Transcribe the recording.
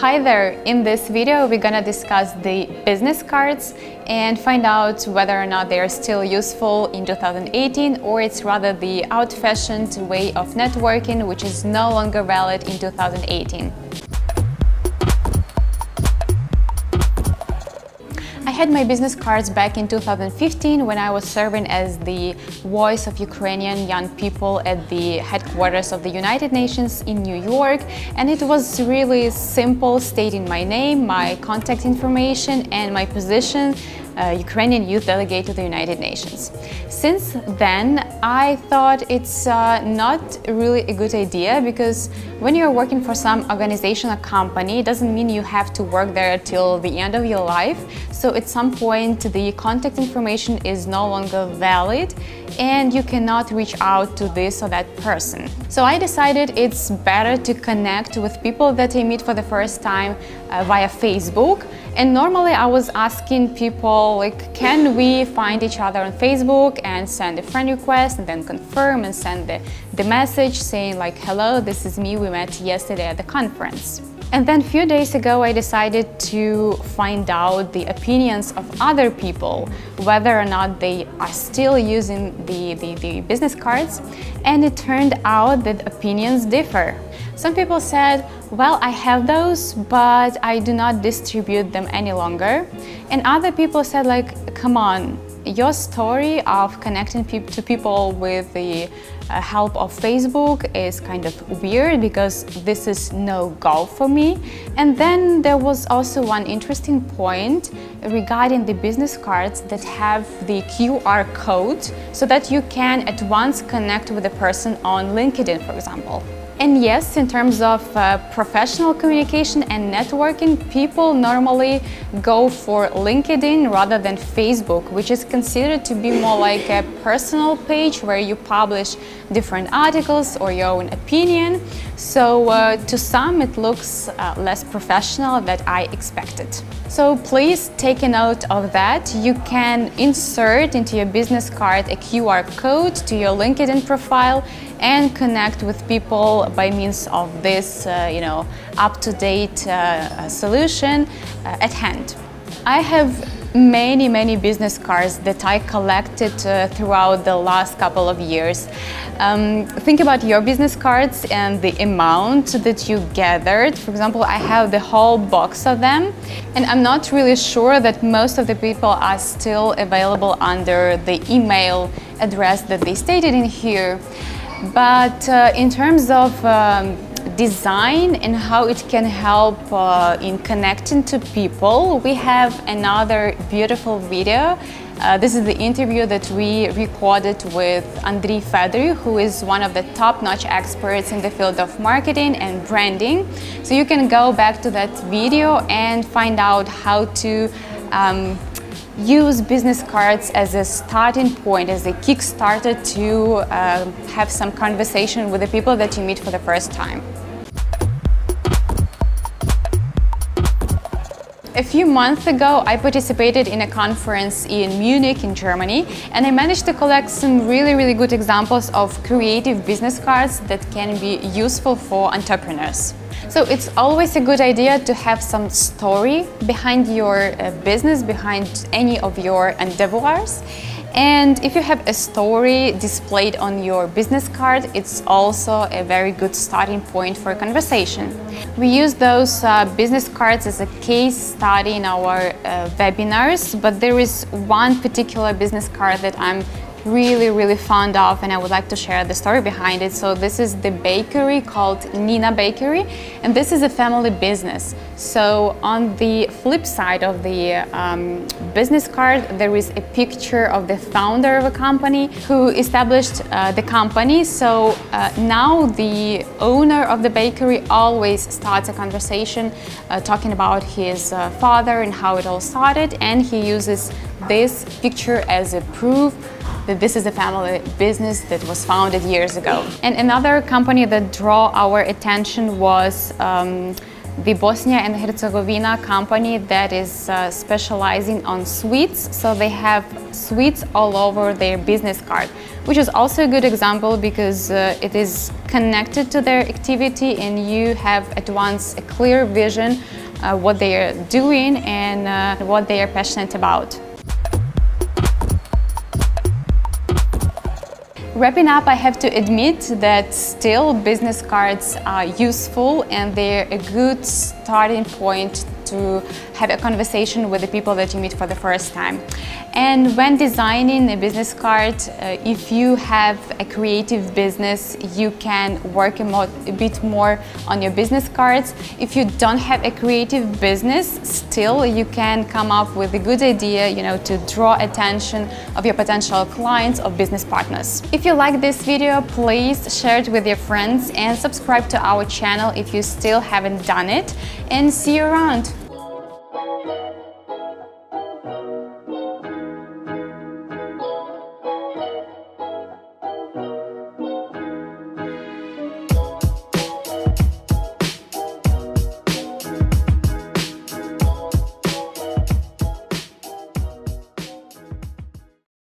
Hi there! In this video we're gonna discuss the business cards and find out whether or not they are still useful in 2018 or it's rather the out-fashioned way of networking which is no longer valid in 2018. Had my business cards back in 2015 when I was serving as the voice of Ukrainian young people at the headquarters of the United Nations in New York. And it was really simple, stating my name, my contact information, and my position Ukrainian youth delegate to the United Nations. Since then, I thought it's uh, not really a good idea because when you're working for some organization or company, it doesn't mean you have to work there till the end of your life. So at some point, the contact information is no longer valid and you cannot reach out to this or that person. So I decided it's better to connect with people that I meet for the first time uh, via Facebook. And normally I was asking people like, can we find each other on Facebook and send a friend request and then confirm and send the, the message saying like, hello, this is me, we met yesterday at the conference. And then a few days ago, I decided to find out the opinions of other people, whether or not they are still using the, the, the, business cards. And it turned out that opinions differ. Some people said, well, I have those, but I do not distribute them any longer. And other people said, like, come on, your story of connecting pe to people with the uh, help of Facebook is kind of weird because this is no go for me. And then there was also one interesting point regarding the business cards that have the QR code so that you can at once connect with a person on LinkedIn, for example. And yes, in terms of uh, professional communication and networking, people normally go for LinkedIn rather than Facebook, which is considered to be more like a personal page where you publish different articles or your own opinion. So uh, to some, it looks uh, less professional than I expected. So please take a note of that. You can insert into your business card a QR code to your LinkedIn profile and connect with people by means of this, uh, you know, up-to-date uh, solution uh, at hand. I have many, many business cards that I collected uh, throughout the last couple of years. Um, think about your business cards and the amount that you gathered. For example, I have the whole box of them, and I'm not really sure that most of the people are still available under the email address that they stated in here. But uh, in terms of um, design and how it can help uh, in connecting to people, we have another beautiful video. Uh, this is the interview that we recorded with Andriy Fedory, who is one of the top-notch experts in the field of marketing and branding. So you can go back to that video and find out how to um, use business cards as a starting point, as a kickstarter to uh, have some conversation with the people that you meet for the first time. A few months ago, I participated in a conference in Munich, in Germany, and I managed to collect some really, really good examples of creative business cards that can be useful for entrepreneurs. So it's always a good idea to have some story behind your uh, business, behind any of your endeavors. And if you have a story displayed on your business card, it's also a very good starting point for a conversation. We use those uh, business cards as a case study in our uh, webinars, but there is one particular business card that I'm really, really fond of, and I would like to share the story behind it. So this is the bakery called Nina Bakery, and this is a family business. So on the flip side of the um, business card, there is a picture of the founder of a company who established uh, the company. So uh, now the owner of the bakery always starts a conversation uh, talking about his uh, father and how it all started, and he uses this picture as a proof that this is a family business that was founded years ago. And another company that draw our attention was um, the Bosnia and Herzegovina company that is uh, specializing on sweets. So they have sweets all over their business card, which is also a good example because uh, it is connected to their activity and you have at once a clear vision uh, what they are doing and uh, what they are passionate about. Wrapping up, I have to admit that still business cards are useful and they're a good starting point to have a conversation with the people that you meet for the first time. And when designing a business card, uh, if you have a creative business, you can work a, a bit more on your business cards. If you don't have a creative business, still you can come up with a good idea, you know, to draw attention of your potential clients or business partners. If you like this video, please share it with your friends and subscribe to our channel if you still haven't done it. And see you around.